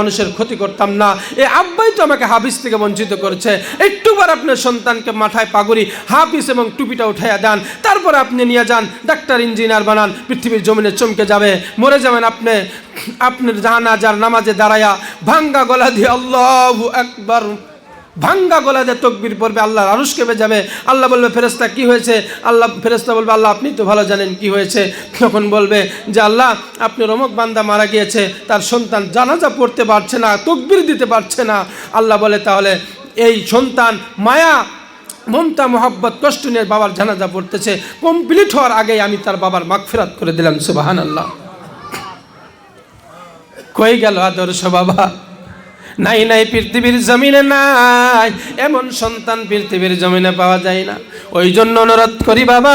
মানুষের ক্ষতি করতাম না। এ আব্বাই তো আমাকে হাফিজ থেকে বঞ্চিত করেছে। একটুবার আপনার সন্তানকে মাথায় পাগুরি হাফিজ এবং টুপিটা উঠাইয়া দেন। তারপর আপনি নিয়ে যান, ডাক্তার, ইঞ্জিনিয়ার বানান, পৃথিবীর জমিনে চমকে যাবে। মরে যাবেন আপনি, আপনার জাহানাজার নামাজে দাঁড়ায়া ভাঙ্গা গলা দিয়ে আল্লাহ একবার ভাঙ্গা গলা দিয়ে তকবির পড়বে, আল্লাহর আরুষ কেঁপে যাবে। আল্লাহ বলবে ফেরেস্তা কি হয়েছে? আল্লাহ ফেরেস্তা বলবে, আল্লাহ, আপনি তো ভালো জানেন কি হয়েছে। তখন বলবে যে, আল্লাহ, আপনি রমক বান্দা মারা গিয়েছে, তার সন্তান জানাজা পড়তে পারছে না, তকবির দিতে পারছে না। আল্লাহ বলে, তাহলে এই সন্তান মায়া, মমতা, মোহাব্বত, কষ্ট নিয়ে বাবার জানাজা পড়তেছে। কমপ্লিট হওয়ার আগেই আমি তার বাবার মাগফিরাত করে দিলাম সুবাহান আল্লাহ কই গেল আদর্শ বাবা? নাই নাই, পৃথিবীর জমিনে নাই। এমন সন্তান পৃথিবীর জমিনে পাওয়া যায় না। ওই জন্য অনুরোধ করি বাবা,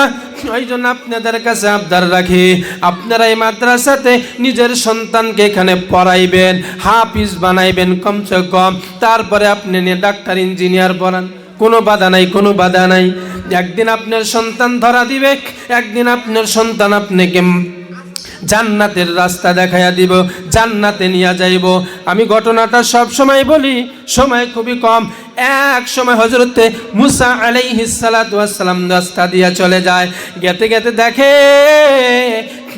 ওই জন্য আপনাদের কাছে আবদার রাখি। আপনারা এই মাদ্রাসাতে নিজের সন্তানকে এখানে পড়াইবেন, হাফিজ বানাইবেন কমসে কম। তারপরে আপনি নিয়ে ডাক্তার, ইঞ্জিনিয়ার পড়ান। কোনো বাধা নাই, কোনো বাধা নাই। একদিন আপনার সন্তান ধরা দিবে একদিন আপনার সন্তান আপনাকে জান্নাতের রাস্তা দেখাইয়া দিব, জান্নাতে নিয়ে যাইব। আমি ঘটনাটা সব সময় বলি, সময় খুবই কম। এক সময় হজরতে মুসা আলাইহিসালাম রাস্তা দিয়া চলে যায়। গেতে গেতে দেখে,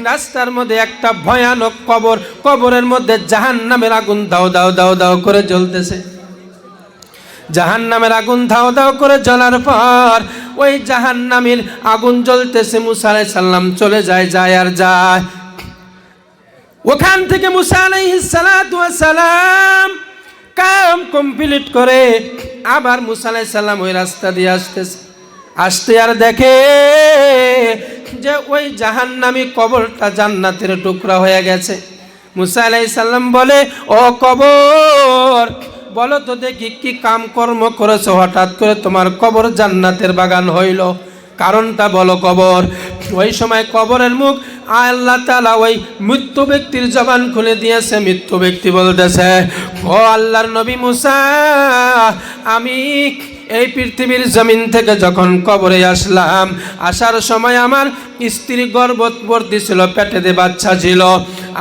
রাস্তার মধ্যে একটা ভয়ানক কবর, কবরের মধ্যে জাহান নামের আগুন দাও দাও দাও দাও করে জ্বলতেছে। জাহান নামের আগুন ধাও ধাও করে জ্বলার পর ওই জাহান নামের আগুন জ্বলতেছে, মুসা আলাই সাল্লাম চলে যায় যায় আর যায়। ওখান থেকে মুসা আলাইহিস সালাতু ওয়াস কাম কমপ্লিট করে আবার মুসা সালাম ওই রাস্তা দিয়ে আসতেছে। আসতে আর দেখে যে ওই জাহান্নামী কবরটা জান্নাতের টুকরা হয়ে গেছে। মুসা আলাইহিস সালাম বলে, ও কবর, বলো তো দেখি কি কাম কর্ম করেছ? হঠাৎ করে তোমার কবর জান্নাতের বাগান হইল। কারণটা বলো কবর। ওই সময় কবরের মুখ আল্লাহ তালা ওই মৃত্যু ব্যক্তির জবান খুলে দিয়েছে, মৃত্যু ব্যক্তি বলতেছে, ও আল্লাহর নবী মুসা, আমি এই পৃথিবীর জমিন থেকে যখন কবরে আসলাম, আসার সময় আমার স্ত্রী গর্ভবতী ছিল পেটেতে বাচ্চা ছিল।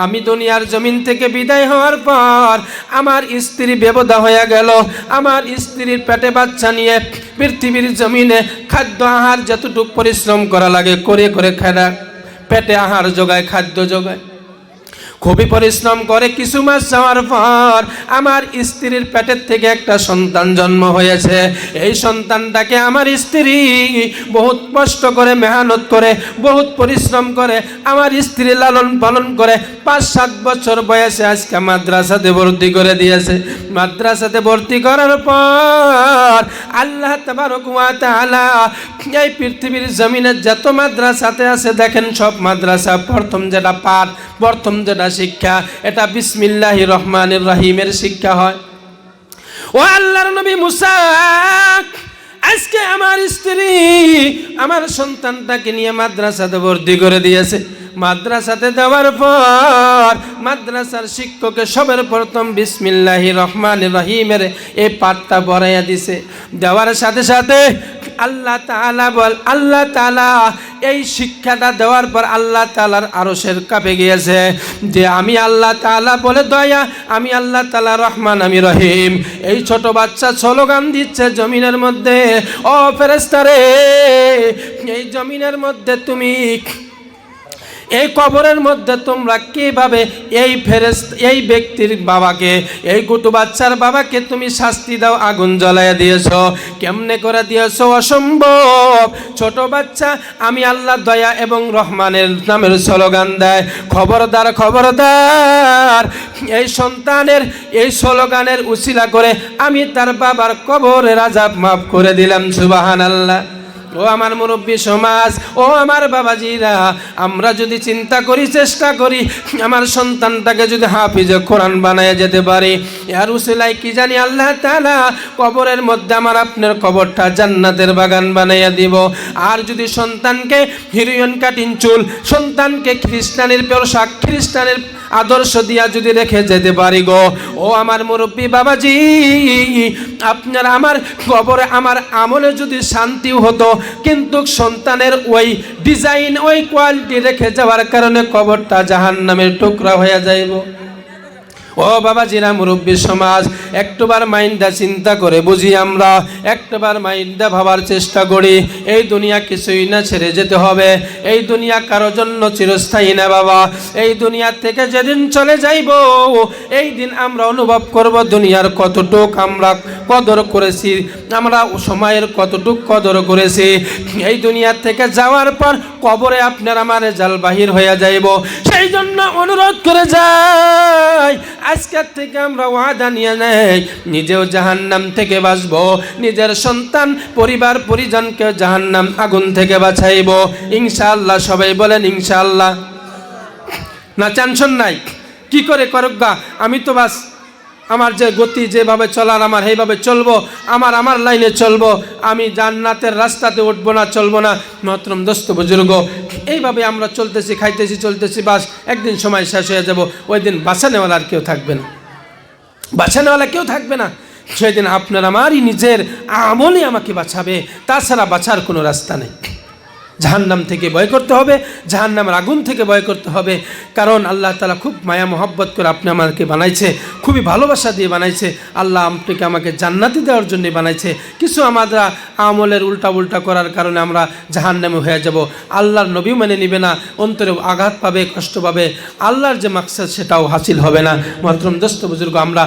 আমি দুনিয়ার জমিন থেকে বিদায় হওয়ার পর আমার স্ত্রী বেবদা হয়ে গেল। আমার স্ত্রীর পেটে বাচ্চা নিয়ে পৃথিবীর জমিনে খাদ্য আহার যতটুক পরিশ্রম করা লাগে, করে করে খেলা পেটে আহার যোগায়, খাদ্য যোগায়। খুবই পরিশ্রম করে কিছু মাস যাওয়ার পর আমার স্ত্রীর পেটের থেকে একটা সন্তান জন্ম হয়েছে। এই সন্তানটাকে আমার স্ত্রী বহুত কষ্ট করে, মেহনত করে, বহুত পরিশ্রম করে, আমার স্ত্রী লালন পালন করে পাঁচ, সাত বছর বয়সে আজকে মাদ্রাসাতে ভর্তি করে দিয়েছে। মাদ্রাসাতে ভর্তি করার পর আল্লাহ এই পৃথিবীর জমিনে যত মাদ্রাসাতে আছে, দেখেন সব মাদ্রাসা, প্রথম যেটা পাঠ, প্রথম যেটা শিক্ষা, এটা বিসমিল্লাহ রহমানের রহিমের শিক্ষা হয়। ও আল্লাহর নবী মুসা, আজকে আমার স্ত্রী আমার সন্তানটাকে নিয়ে মাদ্রাসাতে ভর্তি করে দিয়েছে। মাদ্রাসাতে দেওয়ার পর, মাদ্রাসার শিক্ষকে সবের প্রথম বিসমিল্লাহি রহমান রহিমের এই পাঠটা পড়াইয়া দিছে। দেওয়ার সাথে সাথে আল্লাহ তাআলা বল, আল্লাহ তালা এই শিক্ষাটা দেওয়ার পর আল্লাহ তাআলার আরশের কাপে গিয়েছে যে আমি আল্লাহ তাআলা বলে দয়া, আমি আল্লাহ তালা রহমান, আমি রহিম। এই ছোট বাচ্চা স্লোগান দিচ্ছে জমিনের মধ্যে, ও ফেরেস্তারে এই জমিনের মধ্যে তুমি এই কবরের মধ্যে তোমরা কীভাবে এই ফেরেস এই ব্যক্তির বাবাকে, এই গুটু বাচ্চার বাবাকে তুমি শাস্তি দাও, আগুন জ্বলাইয়া দিয়েছ, কেমনে করে দিয়েছ? অসম্ভব! ছোট বাচ্চা, আমি আল্লাহ দয়া এবং রহমানের নামের স্লোগান দেয়। খবরদার খবরদার! এই সন্তানের, এই স্লোগানের উশিলা করে আমি তার বাবার কবরের আজাব মাফ করে দিলাম সুবাহান আল্লাহ ও আমার মুরব্বী সমাজ, ও আমার বাবাজিরা, আমরা যদি চিন্তা করি, চেষ্টা করি, আমার সন্তানটাকে যদি হাফিজে কোরআন বানায় যেতে পারে। আর উসিলাই কি জানি আল্লাহ তাআলা কবরের মধ্যে আমার আপনার কবরটা জান্নাতের বাগান বানাইয়া দিব। আর যদি সন্তানকে হিরোইন কাটিন চুল, সন্তানকে খ্রিস্টানের পোশাক খ্রিস্টানের আদর্শ দিয়া যদি রেখে যেতে পারি গো। ও আমার মুরব্বী বাবাজি, আপনার আমার কবরে আমার আমলে যদি শান্তি হতো, কিন্তু সন্তানের ওই ডিজাইন ওই কোয়ালিটি রেখে যাওয়ার কারণে কবরটা জাহান নামের টুকরা হয়ে যাইব। ও বাবা জিরা মুরব্বী সমাজ, একটুবার মাইন্ডা চিন্তা করে বুঝি আমরা, একটাবার মাইন্ডা ভাবার চেষ্টা করি, এই দুনিয়া কিছুই না ছেড়ে যেতে হবে, এই দুনিয়া কারও জন্য চিরস্থায়ী না বাবা, এই দুনিয়া থেকে যেদিন চলে যাইব, এই দিন আমরা অনুভব করব দুনিয়ার কতটুক আমরা কদর করেছি, আমরা সময়ের কতটুক কদর করেছি, এই দুনিয়া থেকে যাওয়ার পর কবরে আপনার আমার জাল বাহির হয়ে যাইব। সেই জন্য অনুরোধ করে যাই। আজকের থেকে আমরা ওয়াদা নিয়ে নেই। নিজেও জাহান্নাম থেকে বাঁচবো। নিজের সন্তান, পরিবার পরিজনকে জাহান্নাম আগুন থেকে বাঁচাইব। ইনশাআল্লাহ সবাই বলেন ইনশাআল্লাহ। না, টেনশন নাই। কি করে করুক গা? আমি তো বাস আমার যে গতি যেভাবে চলার, আমার সেইভাবে চলবো, আমার আমার লাইনে চলবো, আমি জান্নাতের রাস্তাতে উঠবো না, চলবো না। মহতরম দোস্ত, বুজুর্গ, এইভাবে আমরা চলতেছি, খাইতেছি, চলতেছি, বাস, একদিন সময় শেষ হয়ে যাব, ওই দিন বাসা নেওয়ালা আর কেউ থাকবে না। বাসা নেওয়ালা কেউ থাকবে না। সেদিন আপনার আমারই নিজের আমলই আমাকে বাঁচাবে, তাছাড়া বাঁচার কোনো রাস্তা নেই। জাহান্নাম থেকে ভয় করতে হবে, জাহান্নামের আগুন থেকে ভয় করতে হবে। কারণ আল্লাহ তালা খুব মায়া মহব্বত করে আপনি আমাকে বানাইছে, খুবই ভালোবাসা দিয়ে বানাইছে। আল্লাহ আপনাকে আমাকে জান্নাতি দেওয়ার জন্য বানাইছে। কিছু আমরা আমলের উল্টা উল্টা করার কারণে আমরা জাহান্নামে হয়ে যাব। আল্লাহর নবী মেনে নিবে না, অন্তরে আঘাত পাবে, কষ্ট পাবে। আল্লাহর যে মাকসাদ সেটাও হাসিল হবে না। মাত্রম দোস্ত বুজুর্গ, আমরা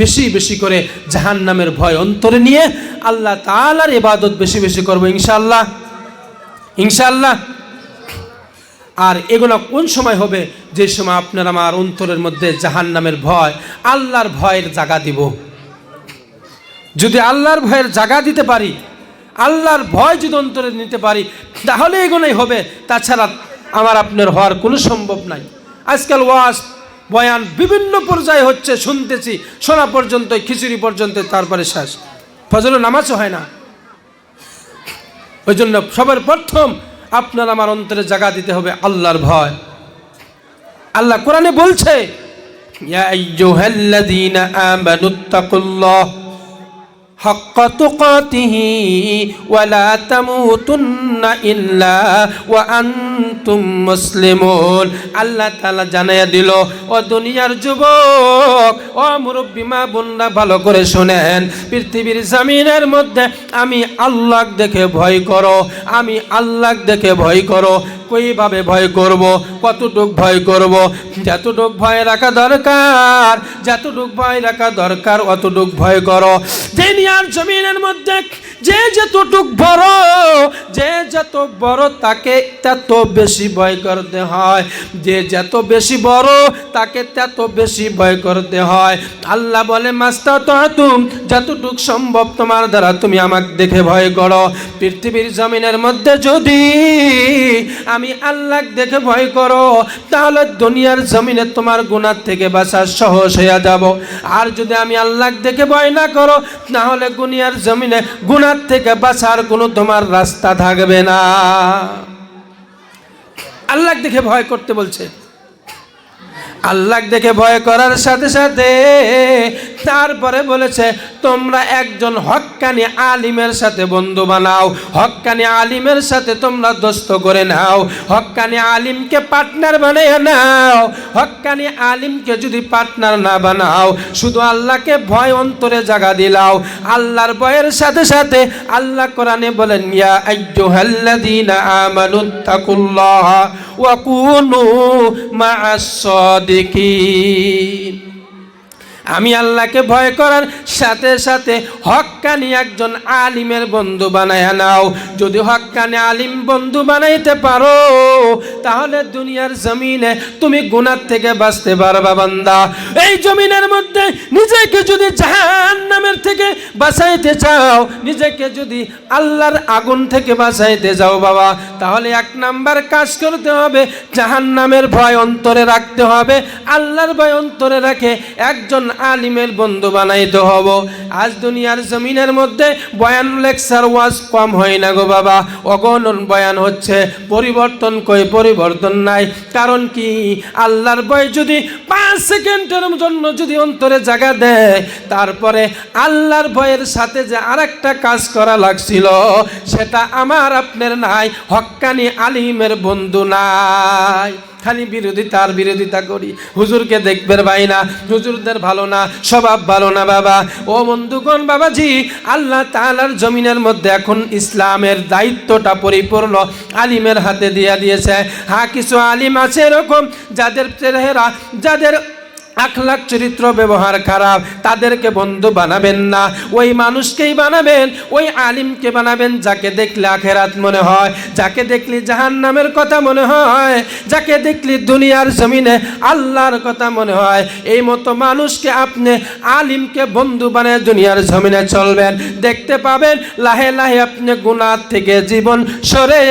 বেশি বেশি করে জাহান্নামের ভয় অন্তরে নিয়ে আল্লাহ তালার ইবাদত বেশি বেশি করব ইনশাআল্লাহ। ইনশাআল্লাহ। আর এগুলো কোন সময় হবে? যে সময় আপনার আমার অন্তরের মধ্যে জাহান নামের ভয়, আল্লাহর ভয়ের জাগা দিব। যদি আল্লাহর ভয়ের জাগা দিতে পারি, আল্লাহর ভয় যদি অন্তরে নিতে পারি, তাহলে এগুলোই হবে। তাছাড়া আমার আপনার হওয়ার কোনো সম্ভব নাই। আজকাল ওয়াজ, বয়ান বিভিন্ন পর্যায়ে হচ্ছে, শুনতেছি, শোনা পর্যন্ত খিচুড়ি পর্যন্ত তারপরে শেষ। ফজল নামাজও হয় না। ওই জন্য সবার প্রথম আপনার আমার অন্তরে জাগা দিতে হবে আল্লাহর ভয়। আল্লাহ কোরআনে বলছে, ইয়া ওয়ালা তামুতুন্না ইল্লা ওয়া ইল্লা মুসলিমুন। আল্লাহ তাআলা জানাইয়া দিল, ও দুনিয়ার যুবক, ও মুরব্বী মা বোনরা, ভালো করে শুনেন। পৃথিবীর জমিনের মধ্যে আমি আল্লাহ দেখে ভয় করো, আমি আল্লাহ দেখে ভয় করো। কইভাবে ভয় করব? কতটুক ভয় করব? যতটুক ভয় রাখা দরকার, যতটুক ভয় রাখা দরকার, অতটুক ভয় করো। দুনিয়ার জমিনের মধ্যে যে যতটুক বড়, যে যত বড় তাকে তত বেশি ভয় করতে হয়। যে যত বেশি বড়, তাকে তত বেশি ভয় করতে হয়। আল্লাহ বলে মাস্তা তো তুম যতটুক সম্ভব তোমার দ্বারা তুমি আমাকে দেখে ভয় করো। পৃথিবীর জমিনের মধ্যে যদি আমি আল্লাহ দেখে ভয় করো, তাহলে দুনিয়ার জমিনে তোমার গুণার থেকে বাঁচা সহজ হয়ে যাব। আর যদি আমি আল্লাহ দেখে ভয় না করো, তাহলে দুনিয়ার জমিনে গুণার থেকে বাঁচার কোনো তোমার রাস্তা থাকবে না। আল্লাহ দেখে ভয় করতে বলছে। আল্লাহ দেখে ভয় করার সাথে সাথে তারপরে বলেছে, তোমরা একজন হক্কানি আলিমের সাথে বন্ধু বানাও। হক্কানি আলিমের সাথে তোমরা দোস্ত করে নাও। হক্কানি আলিমকে পার্টনার বানিয়ে নাও। হক্কানি আলিমকে যদি পার্টনার না বানাও, শুধু আল্লাহকে ভয় অন্তরে জাগা দিলাও। আল্লাহর ভয়ের সাথে সাথে আল্লাহ কোরআনে বলেন, ইয়া আইয়ুহাল্লাযীনা আমানুত্তাকুল্লাহ ওয়া কুনু মা'আস সাদিকিন আমি আল্লাহকে ভয় করার সাথে সাথে হক্কানি একজন আলিমের বন্ধু বানায় নাও। যদি হক্কানি আলিম বন্ধু বানাইতে পারো, তাহলে দুনিয়ার জমিনে তুমি গুনার থেকে বাঁচতে পারবা বান্দা। এই জমিনের মধ্যে নিজেকে যদি জাহান নামের থেকে বাঁচাইতে চাও, নিজেকে যদি আল্লাহর আগুন থেকে বাঁচাইতে যাও বাবা, তাহলে এক নাম্বার কাজ করতে হবে জাহান নামের ভয় অন্তরে রাখতে হবে। আল্লাহর ভয় অন্তরে রাখে একজন আলিমের বন্ধু বানাইতে হব। আজ দুনিয়ার জমিনের মধ্যে বয়ান লেকচার ওয়াজ কম হয় না গো বাবা। অগণন বয়ান হচ্ছে, পরিবর্তন কই পরিবর্তন নাই। কারণ কি? আল্লাহর ভয় যদি পাঁচ সেকেন্ডের জন্য যদি অন্তরে জায়গা দেয়, তারপরে আল্লাহর ভয়ের সাথে যে আরেকটা কাজ করা লাগছিল, সেটা আমার আপনার নাই। হক্কানি আলিমের বন্ধু নাই। খালি বিরোধিতার বিরোধিতা করি। হুজুরকে দেখবেন ভাই না হুজুরদের ভালো না, স্বভাব ভালো না বাবা। ও বন্ধুগণ, বাবাজি, আল্লাহ তালার জমিনের মধ্যে এখন ইসলামের দায়িত্বটা পরিপূর্ণ। আলিমের হাতে দিয়া দিয়েছে। হ্যাঁ কিছু আলিম আছে এরকম, যাদের চেহারা, যাদের আখলাখ চরিত্র ব্যবহার খারাপ, তাদেরকে বন্ধু বানাবেন না। ওই মানুষকেই বানাবেন, ওই আলিমকে বানাবেন যাকে দেখলে আখেরাত মনে হয়, যাকে দেখলে জাহান নামের কথা মনে হয়, যাকে দেখলে দুনিয়ার জমিনে আল্লাহর কথা মনে হয়। এই মতো মানুষকে আপনি আলিমকে বন্ধু বানায় দুনিয়ার জমিনে চলবেন। দেখতে পাবেন লাহে লাহে আপনি গুণার থেকে জীবন সরে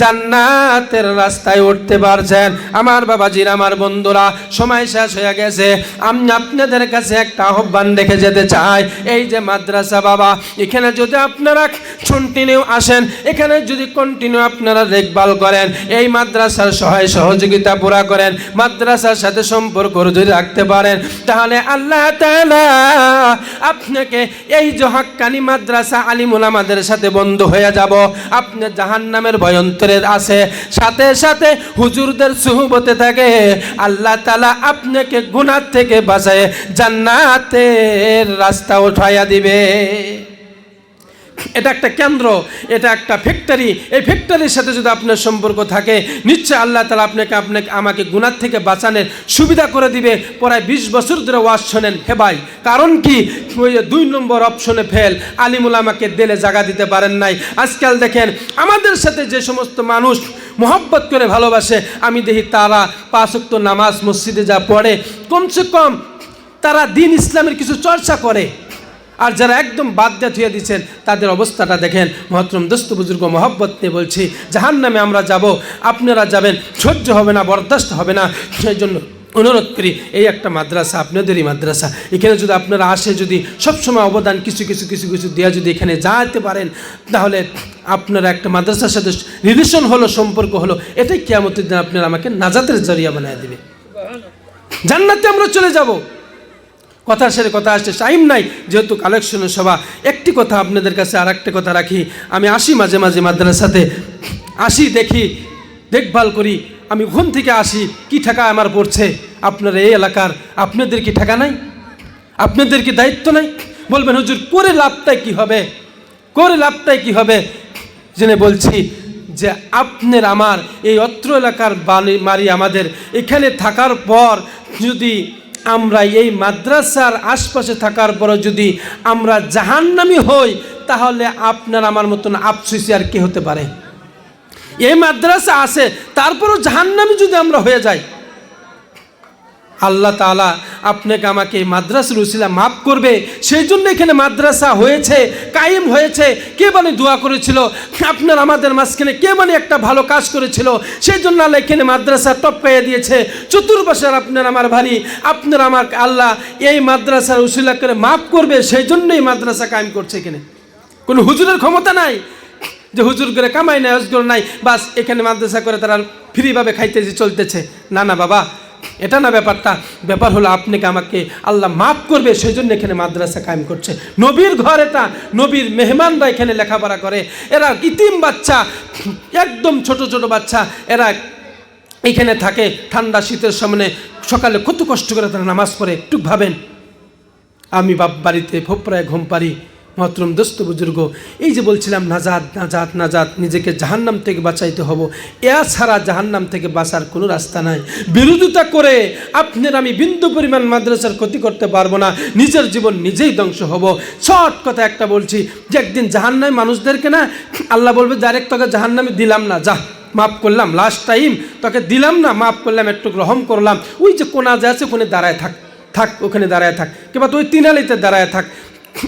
জান্নাতের রাস্তায় উঠতে পারছেন। আমার বাবাজির, আমার বন্ধুরা, সময় শেষ হয়ে গেছে। আমি আপনাদের কাছে একটা আহ্বান রেখে যেতে চাই। এই যে মাদ্রাসা বাবা, এখানে যদি আপনারা কন্টিনিউ আসেন, এখানে যদি কন্টিনিউ আপনারা দেখভাল করেন, এই মাদ্রাসার সহায় সহযোগিতা পুরা করেন, মাদ্রাসার সাথে সম্পর্ক যদি রাখতে পারেন, তাহলে আল্লাহ তাআলা আপনাকে এই যে হক্কানি মাদ্রাসা আলিমুল আমাদের সাথে বন্ধ হয়ে যাব। আপনি জাহান্নামের ভয়ন্তরে আছে। সাথে সাথে হুজুরদের সুহবতে থাকে। আল্লাহ তালা আপনাকে গুনার থেকে বাঁচায় জান্নাতের রাস্তা উঠাইয়া দিবে। এটা একটা কেন্দ্র, এটা একটা ফ্যাক্টরি এই ফ্যাক্টরির সাথে যদি আপনার সম্পর্ক থাকে, নিশ্চয় আল্লাহ তালা আপনাকে আপনাকে, আমাকে গুনার থেকে বাঁচানোর সুবিধা করে দিবে। প্রায় বিশ বছর ধরে ওয়াজ শোনেন। হে ভাই, কারণ কি? ওই দুই নম্বর অপশনে ফেল আলিমুল আমাকে দিলে জাগা দিতে পারেন নাই। আজকাল দেখেন, আমাদের সাথে যে সমস্ত মানুষ মোহব্বত করে ভালোবাসে, আমি দেখি তারা পাঁচক্ত নামাজ মসজিদে যা পড়ে, কমসে কম তারা দিন ইসলামের কিছু চর্চা করে। আর যারা একদম বাদ দিয়ে থুয়ে দিচ্ছেন তাদের অবস্থাটা দেখেন। মহতরম দোস্ত বুজুর্গ মহব্বত নিয়ে বলছি জাহান নামে আমরা যাব, আপনারা যাবেন, সহ্য হবে না, বরদাস্ত হবে না। সেই জন্য অনুরোধ করি, এই একটা মাদ্রাসা, আপনাদেরই মাদ্রাসা। এখানে যদি আপনারা আসে, যদি সবসময় অবদান কিছু কিছু কিছু কিছু দেওয়া যদি এখানে যাতে পারেন, তাহলে আপনারা একটা মাদ্রাসার সাথে রিলেশন হলো, সম্পর্ক হলো, এটাই কেয়ামতের দিন আপনারা আমাকে নাজাতের জরিয়া বানিয়ে দেবে। জান্নাতে আমরা চলে যাব। কথার সাথে কথা আসছে, টাইম নাই। যেহেতু কালেকশনের সভা, একটি কথা আপনাদের কাছে আর একটা কথা রাখি। আমি আসি মাঝে মাঝে মাদ্রাসাতে, আসি দেখি, দেখভাল করি। আমি ঘুম থেকে আসি, কি ঠেকা আমার পড়ছে? আপনার এই এলাকার, আপনাদের কি ঠেকা নাই? আপনাদের কি দায়িত্ব নাই? বলবেন, হুজুর, করে লাভটাই কি হবে? করে লাভটাই কি হবে? জেনে বলছি যে, আপনার আমার এই অত্র এলাকার বাড়ি মারি আমাদের, এখানে থাকার পর যদি আমরা এই মাদ্রাসার আশপাশে থাকার পরে যদি আমরা জাহান্নামি হই, তাহলে আপনার আমার মতন আফসুসি আর কি হতে পারে? এই মাদ্রাসা আছে, তারপরও জাহান্নামি যদি আমরা হয়ে যাই আল্লাহ তালা আপনাকে আমাকে এই মাদ্রাসার উসিলা মাফ করবে। সেই জন্য এখানে মাদ্রাসা হয়েছে, কায়েম হয়েছে। কে মানে দোয়া করেছিল? আপনার আমাদের মাঝখানে কে মানে একটা ভালো কাজ করেছিল? সেই জন্য আল্লাহ এখানে মাদ্রাসা টপকাইয়া দিয়েছে। চতুর্পাশের আপনার আমার ভারী, আপনার আমার আল্লাহ এই মাদ্রাসার উসিলা করে মাফ করবে। সেই জন্যই মাদ্রাসা কায়েম করছে এখানে। কোনো হুজুরের ক্ষমতা নাই। যে হুজুর করে কামাই নাই হজগর নাই, বাস এখানে মাদ্রাসা করে তারা ফ্রিভাবে খাইতেছে, চলতেছে। না না, বাবা। এটা না ব্যাপারটা। ব্যাপার হলো আপনাকে আমাকে আল্লাহ মাফ করবে সেই জন্য এখানে মাদ্রাসা কায়েম করছে। নবীর ঘর এটা, নবীর মেহমানরা এখানে লেখাপড়া করে। এরা ইতিম বাচ্চা, একদম ছোট ছোট বাচ্চা। এরা এখানে থাকে, ঠান্ডা শীতের সামনে, সকালে কত কষ্ট করে তারা নামাজ পড়ে, একটু ভাবেন। আমি বাপ বাড়িতে ফোপরায় ঘুম পারি মহতরম দোস্ত বুজুর্গ, এই যে বলছিলাম নাজাত নাজাত নাজাত, নিজেকে জাহান্নাম থেকে বাঁচাইতে হব। এ ছাড়া জাহান্নাম থেকে বাঁচার কোনো রাস্তা নাই। বিরোধিতা করে আপনার আমি বিন্দু পরিমাণ মাদ্রাসার ক্ষতি করতে পারব না, নিজের জীবন নিজেই ধ্বংস হব। শর্ট কথা একটা বলছি, যে একদিন জাহান্নামে মানুষদেরকে না, আল্লাহ বলবে ডাইরেক্ট তোকে জাহান্নামে দিলাম না, যা, মাফ করলাম লাস্ট টাইম তোকে দিলাম না, মাফ করলাম, একটু গ্রহণ করলাম। ওই যে কোনা যে আছে, ওখানে দাঁড়ায় থাক থাক, ওখানে দাঁড়ায় থাক, কিংবা তুই তিনালিতে দাঁড়ায় থাক।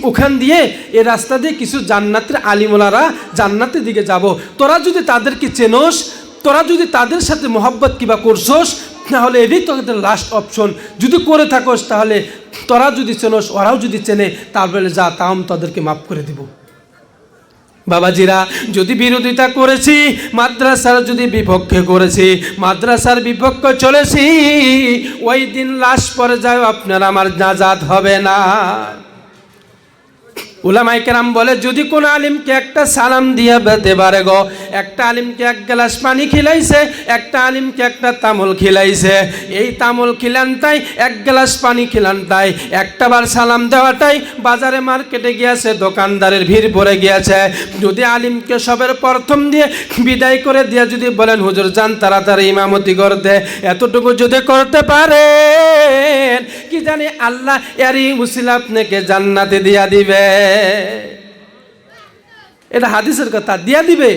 ওখান দিয়ে এ রাস্তা দিয়ে কিছু জান্নাতের আলিমোলারা জান্নাতের দিকে যাব। তোরা যদি তাদেরকে চেনোস, তোরা যদি তাদের সাথে মোহাব্বত কিবা করছোস, তাহলে এটাই তোদের লাস্ট অপশন যদি করে থাকোস, তাহলে তোরা যদি চেনোস, ওরাও যদি চেনে তারপরে যা তাম তাদেরকে মাফ করে দিব। বাবাজিরা, যদি বিরোধিতা করেছি, মাদ্রাসার যদি বিপক্ষে করেছি, মাদ্রাসার বিপক্ষে চলেছি, ওই দিন লাশ পরে যায় আপনার আমার নাজাদ হবে না। উলামাই কেরাম বলে, যদি কোনো আলিমকে একটা সালাম দিয়ে বেতে পারে গো, একটা আলিমকে এক গ্লাস পানি খিলাইছে, একটা আলিমকে একটা তামল খিলাইছে, এই তামল খিলান তাই, এক গ্লাস পানি খিলান তাই, একটা বার সালাম দেওয়াটাই বাজারে মার্কেটে গিয়েছে, দোকানদারের ভিড় পড়ে গিয়েছে। যদি আলিমকে সবের প্রথম দিয়ে বিদায় করে দিয়ে যদি বলেন, হুজুর, যান তাড়াতাড়ি ইমামতি করতে, এতটুকু যদি করতে পারে কি জানি আল্লাহ এরই উসিলা আপনাকে জান্নাতে দিয়া দিবে এটা হাদিসের কথা। দিয়া দিবে।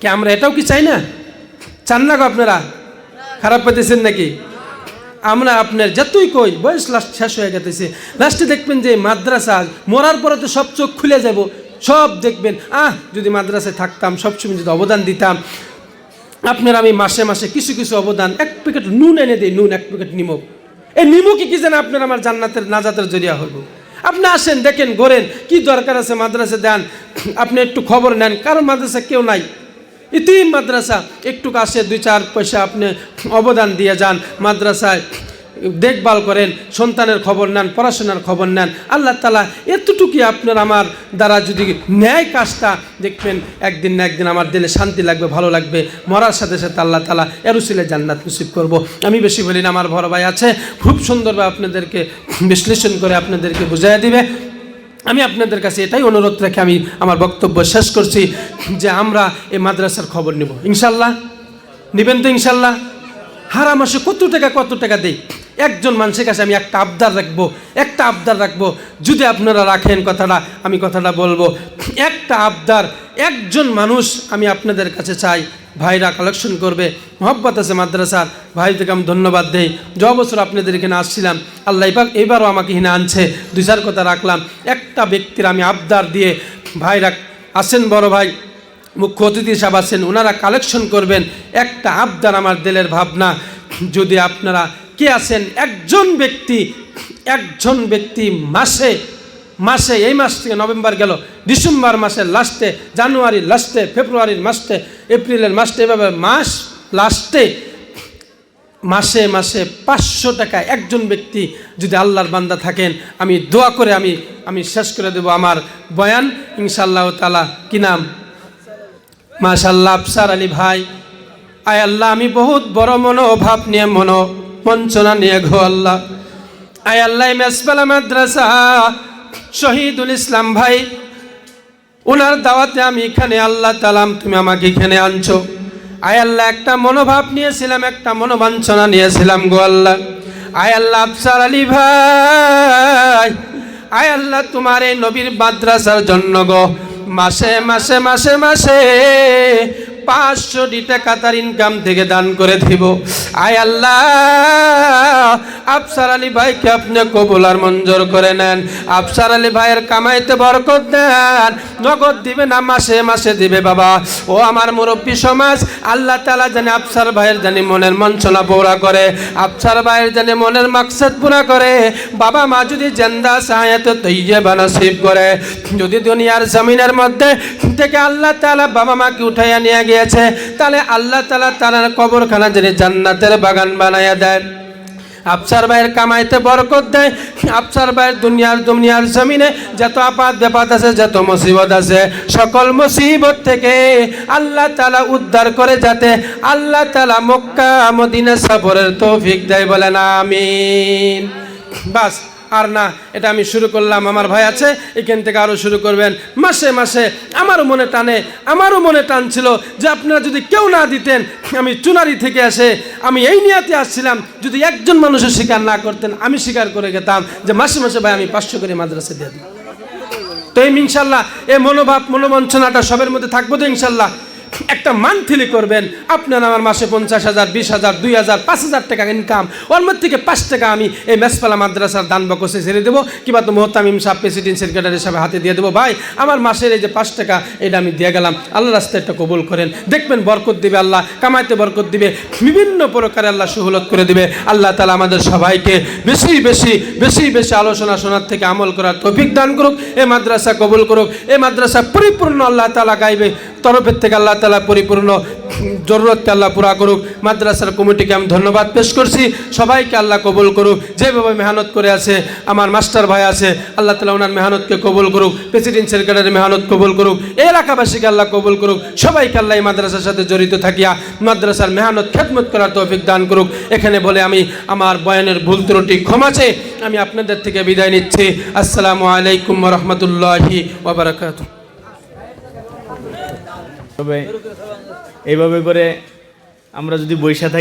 কি আমরা এটাও কি চাই না? চান না গো আপনারা? খারাপ পেতেছেন নাকি? আমরা আপনার যতই কই, বয়স লাস্ট শেষ হয়ে গেতেছে। লাস্টে দেখবেন যে মাদ্রাসা, মরার পরে তো সব চোখ খুলে যাব সব দেখবেন, আহ, যদি মাদ্রাসায় থাকতাম, সবসময় যদি অবদান দিতাম। আপনার আমি মাসে মাসে কিছু কিছু অবদান, এক প্যাকেট নুন এনে দিই, নুন এক প্যাকেট নিমক এই নিমকই কি যেন আপনার আমার জান্নাতের নাজাতের জরিয়া হইব। আপনি আসেন, দেখেন, ঘোরেন, কি দরকার আছে মাদ্রাসা দেন, আপনি একটু খবর নেন, কারও মাদ্রাসা কেউ নাই। ইতিম মাদ্রাসা, একটু কাছে দুই চার পয়সা আপনি অবদান দিয়ে যান, মাদ্রাসায় দেখভাল করেন, সন্তানের খবর নেন, পড়াশোনার খবর নেন। আল্লাহ তালা এতটুকুই আপনার আমার দ্বারা যদি ন্যায় কাজটা দেখবেন, একদিন না একদিন আমার দিলে শান্তি লাগবে, ভালো লাগবে। মরার সাথে সাথে আল্লাহ তালা এরুসিলে জান্নাত নসিব করব। আমি বেশি বলি না, আমার বড় ভাই আছে, খুব সুন্দরভাবে আপনাদেরকে বিশ্লেষণ করে আপনাদেরকে বুঝাই দিবে। আমি আপনাদের কাছে এটাই অনুরোধ রেখে আমি আমার বক্তব্য শেষ করছি যে আমরা এই মাদ্রাসার খবর নেব। ইনশাল্লাহ নেবেন তো ইনশাল্লাহ হারা মাসে কত টাকা কত টাকা দেই? একজন মানুষের কাছে আমি একটা আবদার রাখব, একটা আবদার রাখব। যদি আপনারা রাখেন কথাটা, আমি কথাটা বলব। একটা আবদার, একজন মানুষ আমি আপনাদের কাছে চাই। ভাইরা কালেকশন করবে, মহব্বত আছে মাদ্রাসার। ভাইদেরকে আমি ধন্যবাদ দেই। য বছর আপনাদের এখানে আসছিলাম, আল্লাহ এবার এবারও আমাকে এখানে আনছে। দুই চার কথা রাখলাম। একটা ব্যক্তির আমি আবদার দিয়ে, ভাইরা আসেন বড় ভাই, মুখ্য অতিথি সাহেব আছেন ওনারা কালেকশন করবেন। একটা আবদার আমার দিলের ভাবনা। যদি আপনারা কে আছেন? একজন ব্যক্তি একজন ব্যক্তি মাসে মাসে, এই মাস থেকে নভেম্বর গেল, ডিসেম্বর মাসের লাস্টে জানুয়ারির লাস্টে ফেব্রুয়ারির মাসে, এপ্রিলের মাসে, এভাবে মাস লাস্টে, মাসে মাসে পাঁচশো টাকা একজন ব্যক্তি যদি আল্লাহর বান্দা থাকেন, আমি দোয়া করে আমি আমি শেষ করে দেব আমার বয়ান। ইনশাল্লাহ তালা কি নাম? মাশাল্লাহ আফসার আলী ভাই। আয় আল্লাহ, আমি বহুত বড় মনোভাব নিয়ে মনো। বঞ্চনা নিয়ে ঘো আল্লাহ। আয় আল্লাহ মেসপালা মাদ্রাসা, শহীদুল ইসলাম ভাই ওনার দাওয়াতে আমি এখানে আল্লাহ তালাম তুমি আমাকে এখানে আনছো। আয় আল্লাহ, একটা মনোভাব নিয়েছিলাম, একটা মনোবাঞ্ছনা নিয়েছিলাম গো আল্লাহ। আয় আল্লাহ, আফসার আলী ভাই, আয় আল্লাহ, তোমার এই নবীর মাদ্রাসার জন্য গো, মাসে মাসে মাসে মাসে পাঁচশোটি টাকা তার ইনকাম থেকে দান করে দিব। আয় আল্লাহ, আফসার আলী ভাইকে আপনি কবুল আর মঞ্জুর করে নেন। আফসার আলী ভাইয়ের কামাইতে বরকত দেন। নগদ দিবে না, মাসে মাসে দিবে বাবা। ও আমার মুরব্বী সমাজ, আল্লাহ তালা জানে আফসার ভাইয়ের জানি মনের মঞ্চনা পৌরা করে। আফসার ভাইয়ের জানে মনের মাকসাদ পুরা করে। বাবা মা যদি জেন্দা সাহায্য তৈয়ে বানসিব করে, যদি দুনিয়ার জমিনের মধ্যে থেকে আল্লাহ তালা বাবা মাকে উঠাইয়া নিয়ে গিয়েছে তাহলে আল্লাহ তালা তার কবরখানা যিনি জান্নাতের বাগান বানাইয়া দেয় আফসার ভাইয়ের কামাইতে বরকত দেয়, আফসার ভাইয়ের দুনিয়ার দুনিয়ার জমিনে যত আপাত বেপাত আছে, যত মুসিবত আছে, সকল মুসিবত থেকে আল্লাহ তালা উদ্ধার করে যাতে আল্লাহ তালা মক্কা মদিনা সফরের তৌফিক দেয় বলেন, আমিন। বাস আর না, এটা আমি শুরু করলাম। আমার ভাই আছে, এখান থেকে আরও শুরু করবেন। মাসে মাসে আমারও মনে টানে, আমারও মনে টানছিল যে আপনারা যদি কেউ না দিতেন, আমি চুনারি থেকে আসে আমি এই নিয়াতে আসছিলাম, যদি একজন মানুষের স্বীকার না করতেন, আমি স্বীকার করে গেতাম যে মাসে মাসে ভাই আমি পাঁচশো করে মাদ্রাসা দিয়ে দিই। তো এই ইনশাল্লাহ, এই মনোভাব মনোবঞ্চনাটা সবের মধ্যে থাকব তো ইনশাল্লাহ। একটা মান্থলি করবেন। আপনার আমার মাসে পঞ্চাশ হাজার, বিশ হাজার, দুই হাজার, পাঁচ হাজার টাকা ইনকাম ওর মধ্যে থেকে পাঁচ টাকা আমি এই মেসপালা মাদ্রাসার দান বকসে ছেড়ে দেবো। কিংবা তো মোহতামিম সাহেব প্রেসিডেন্ট সেক্রেটারি সাহেব হাতে দিয়ে দেবো। ভাই, আমার মাসের এই যে পাঁচ টাকা, এটা আমি দিয়ে গেলাম। আল্লাহ রাস্তায় একটা কবুল করেন। দেখবেন বরকত দিবে আল্লাহ, কামাইতে বরকত দিবে। বিভিন্ন প্রকারে আল্লাহ সহলত করে দিবে। আল্লাহ তালা আমাদের সবাইকে বেশি বেশি বেশি বেশি আলোচনা শোনার থেকে আমল করার তৌফিক দান করুক। এ মাদ্রাসা কবুল করুক। এ মাদ্রাসা পরিপূর্ণ আল্লাহ তালা গাইবে। তরফের থেকে আল্লাহ তালা পরিপূর্ণ জরুরতকে আল্লাহ পুরা করুক। মাদ্রাসার কমিটিকে আমি ধন্যবাদ পেশ করছি। সবাইকে আল্লাহ কবুল করুক। যেভাবে মেহনত করে আছে, আমার মাস্টার ভাই আছে, আল্লাহ তালা ওনার মেহনতকে কবুল করুক। প্রেসিডেন্ট সেক্রেটারির মেহনত কবুল করুক। এলাকাবাসীকে আল্লাহ কবুল করুক। সবাইকে আল্লাহ মাদ্রাসার সাথে জড়িত থাকিয়া মাদ্রাসার মেহনত খেদমত করার তৌফিক দান করুক। এখানে বলে আমি আমার বয়ানের ভুল ত্রুটি ক্ষমা চেয়ে আমি আপনাদের থেকে বিদায় নিচ্ছি। আসসালামু আলাইকুম রহমতুল্লাহি ওবরাকাতু তবে এইভাবে করে আমরা যদি বৈশা থাকি